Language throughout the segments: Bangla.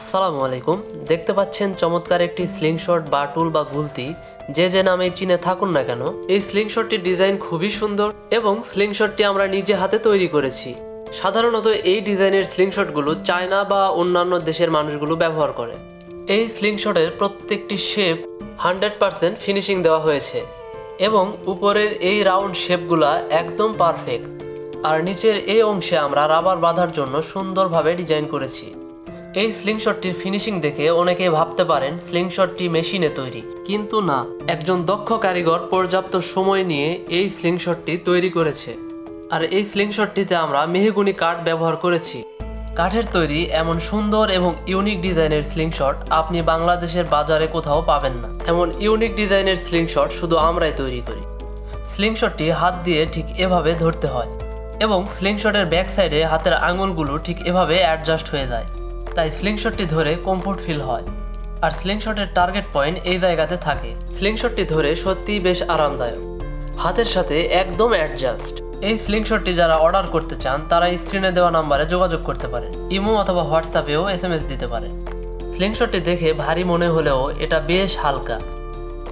আসসালামু আলাইকুম। দেখতে পাচ্ছেন চমৎকার একটি স্লিংশট বা টুল বা গুলতি। যে যে নামে চিনে থাকুন না কেন, এই স্লিংশটটির ডিজাইন খুবই সুন্দর এবং স্লিংশটটি আমরা নিজে হাতে তৈরি করেছি। সাধারণত এই ডিজাইনের স্লিংশটগুলো চায়না বা অন্যান্য দেশের মানুষগুলো ব্যবহার করে। এই স্লিংশটের প্রত্যেকটি শেপ হান্ড্রেড পারসেন্ট ফিনিশিং দেওয়া হয়েছে এবং উপরের এই রাউন্ড শেপগুলা একদম পারফেক্ট আর নিচের এই অংশে আমরা রাবার বাঁধার জন্য সুন্দরভাবে ডিজাইন করেছি। এই স্লিংশটটির ফিনিশিং দেখে অনেকে ভাবতে পারেন স্লিংশটটি মেশিনে তৈরি। কিন্তু না, একজন দক্ষ কারিগর পর্যাপ্ত সময় নিয়ে এই স্লিংশটটি তৈরি করেছে। আর এই স্লিংশটটিতে আমরা মেহগুনি কাঠ ব্যবহার করেছি। কাঠের তৈরি এমন সুন্দর এবং ইউনিক ডিজাইনের স্লিংশট আপনি বাংলাদেশের বাজারে কোথাও পাবেন না। এমন ইউনিক ডিজাইনের স্লিংশট শুধু আমরাই তৈরি করি। স্লিংশটটি হাত দিয়ে ঠিক এভাবে ধরতে হয় এবং স্লিংশটের ব্যাক সাইডে হাতের আঙুলগুলো ঠিক এভাবে অ্যাডজাস্ট হয়ে যায়। তাই স্লিংশটটি ধরে কমফোর্ট ফিল হয়। আর স্লিংশটের টার্গেট পয়েন্ট এই জায়গাতে থাকে। স্লিংশটটি ধরে সত্যিই বেশ আরামদায়ক। হাতের সাথে একদম অ্যাডজাস্ট এই স্লিংশটটি যারা অর্ডার করতে চান তারা স্ক্রিনে দেওয়া নাম্বারে যোগাযোগ করতে পারেন। ইমো অথবা হোয়াটসঅ্যাপেও এস এম এস দিতে পারেন। স্লিংশটটি দেখে ভারী মনে হলেও এটা বেশ হালকা।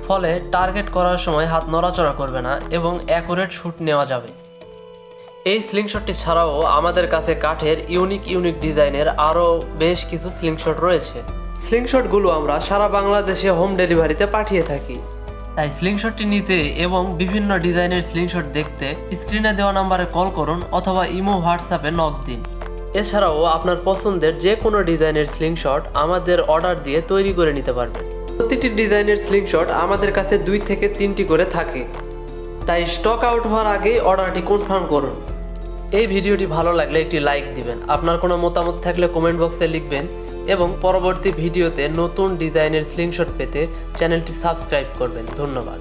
ফলে টার্গেট করার সময় হাত নড়াচড়া করবে না এবং অ্যাকুরেট শ্যুট নেওয়া যাবে। এই স্লিংশটটি ছাড়াও আমাদের কাছে কাঠের ইউনিক ইউনিক ডিজাইনের আরও বেশ কিছু স্লিংশট রয়েছে। স্লিংশটগুলো আমরা সারা বাংলাদেশে হোম ডেলিভারিতে পাঠিয়ে থাকি। তাই স্লিংশটটি নিতে এবং বিভিন্ন ডিজাইনের স্লিংশট দেখতে স্ক্রিনে দেওয়া নাম্বারে কল করুন অথবা ইমো হোয়াটসঅ্যাপে নক দিন। এছাড়াও আপনার পছন্দের যে কোনো ডিজাইনের স্লিংশট আমাদের অর্ডার দিয়ে তৈরি করে নিতে পারবেন। প্রতিটি ডিজাইনের স্লিংশট আমাদের কাছে দুই থেকে তিনটি করে থাকে। তাই স্টক আউট হওয়ার আগেই অর্ডারটি কনফার্ম করুন। এই ভিডিওটি ভালো লাগলে একটি লাইক দিবেন। আপনার কোনো মতামত থাকলে কমেন্ট বক্সে লিখবেন এবং পরবর্তী ভিডিওতে নতুন ডিজাইনের স্লিংশট পেতে চ্যানেলটি সাবস্ক্রাইব করবেন। ধন্যবাদ।